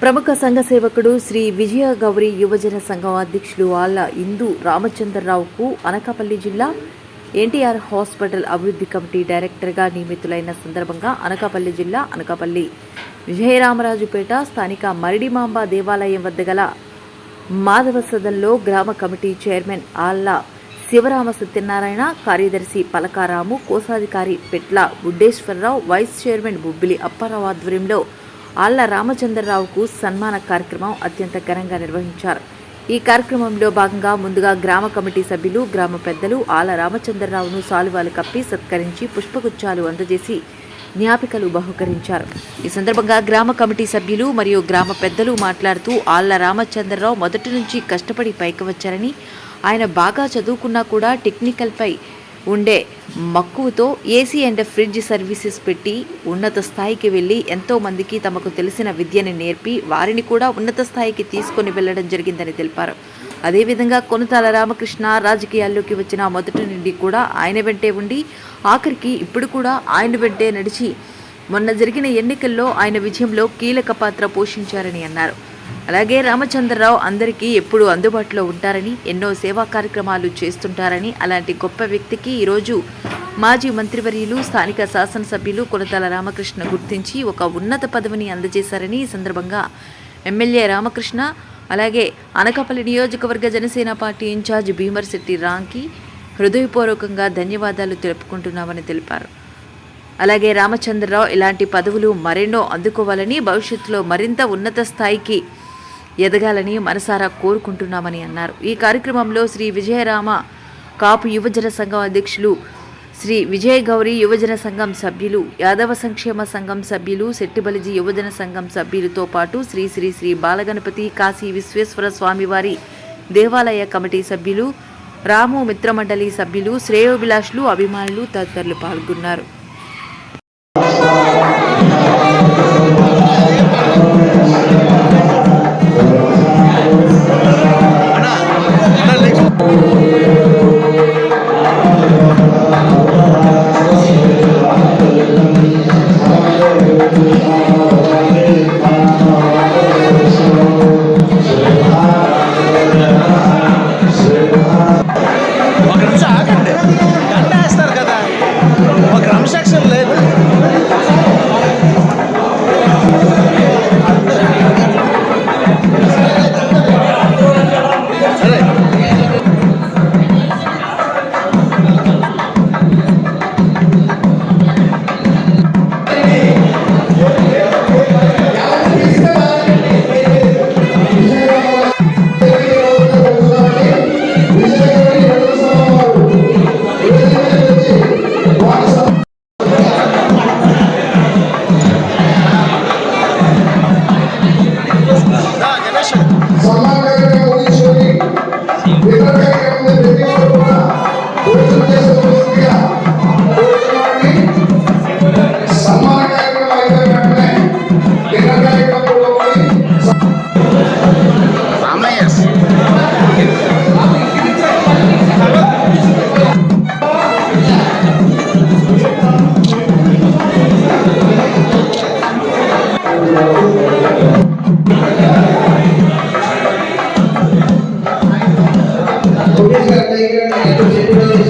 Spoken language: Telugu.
ప్రముఖ సంఘ సేవకుడు శ్రీ విజయ గౌరి యువజన సంఘం అధ్యక్షుడు ఆళ్ళ ఇందు రామచంద్రరావుకు అనకాపల్లి జిల్లా ఎన్టీఆర్ హాస్పిటల్ అభివృద్ధి కమిటీ డైరెక్టర్గా నియమితులైన సందర్భంగా అనకాపల్లి జిల్లా అనకాపల్లి విజయరామరాజుపేట స్థానిక మరిడిమాంబ దేవాలయం వద్ద గల మాధవ సదన్లో గ్రామ కమిటీ చైర్మన్ ఆళ్ళ శివరామ సత్యనారాయణ కార్యదర్శి పలకారాము కోశాధికారి పెట్ల బుడ్డేశ్వరరావు వైస్ చైర్మన్ బుబ్బిలి అప్పారావు ఆధ్వర్యంలో ఆళ్ళ రామచంద్రరావుకు సన్మాన కార్యక్రమం అత్యంత ఘనంగా నిర్వహించారు. ఈ కార్యక్రమంలో భాగంగా ముందుగా గ్రామ కమిటీ సభ్యులు గ్రామ పెద్దలు ఆళ్ళ రామచంద్రరావును సాలువాలు కప్పి సత్కరించి పుష్పగుచ్చాలు అందజేసి జ్ఞాపికలు బహుకరించారు. ఈ సందర్భంగా గ్రామ కమిటీ సభ్యులు మరియు గ్రామ పెద్దలు మాట్లాడుతూ ఆళ్ళ రామచంద్రరావు మొదటి నుంచి కష్టపడి పైకి వచ్చారని ఆయన బాగా చదువుకున్నా కూడా టెక్నికల్పై ఉండే మక్కువతో ఏసీ అండ్ ఫ్రిడ్జ్ సర్వీసెస్ పెట్టి ఉన్నత స్థాయికి వెళ్ళి ఎంతోమందికి తమకు తెలిసిన విద్యని నేర్పి వారిని కూడా ఉన్నత స్థాయికి తీసుకొని వెళ్ళడం జరిగిందని తెలిపారు. అదేవిధంగా కొనతాల రామకృష్ణ రాజకీయాల్లోకి వచ్చిన మొదటి నుండి కూడా ఆయన వెంటే ఉండి ఆఖరికి ఇప్పుడు కూడా ఆయన వెంటే నడిచి మొన్న జరిగిన ఎన్నికల్లో ఆయన విజయంలో కీలక పాత్ర పోషించారని అన్నారు. అలాగే రామచంద్రరావు అందరికీ ఎప్పుడూ అందుబాటులో ఉంటారని ఎన్నో సేవా కార్యక్రమాలు చేస్తుంటారని అలాంటి గొప్ప వ్యక్తికి ఈరోజు మాజీ మంత్రివర్యులు స్థానిక శాసనసభ్యులు కొనతల రామకృష్ణ గుర్తించి ఒక ఉన్నత పదవిని అందజేశారని ఈ సందర్భంగా ఎమ్మెల్యే రామకృష్ణ అలాగే అనకాపల్లి నియోజకవర్గ జనసేన పార్టీ ఇన్ఛార్జ్ భీమర్శెట్టి రాంకి హృదయపూర్వకంగా ధన్యవాదాలు తెలుపుకుంటున్నామని తెలిపారు. అలాగే రామచంద్రరావు ఇలాంటి పదవులు మరెన్నో అందుకోవాలని భవిష్యత్తులో మరింత ఉన్నత స్థాయికి ఎదగాలని మనసారా కోరుకుంటున్నామని అన్నారు. ఈ కార్యక్రమంలో శ్రీ విజయరామ కాపు యువజన సంఘం అధ్యక్షులు శ్రీ విజయ గౌరి యువజన సంఘం సభ్యులు యాదవ సంక్షేమ సంఘం సభ్యులు శెట్టిబలిజీ యువజన సంఘం సభ్యులతో పాటు శ్రీ శ్రీ శ్రీ బాలగణపతి కాశీ విశ్వేశ్వర స్వామివారి దేవాలయ కమిటీ సభ్యులు రాము మిత్రమండలి సభ్యులు శ్రేయోభిలాషులు అభిమానులు తదితరులు పాల్గొన్నారు. ఒక పోలీస్ గారి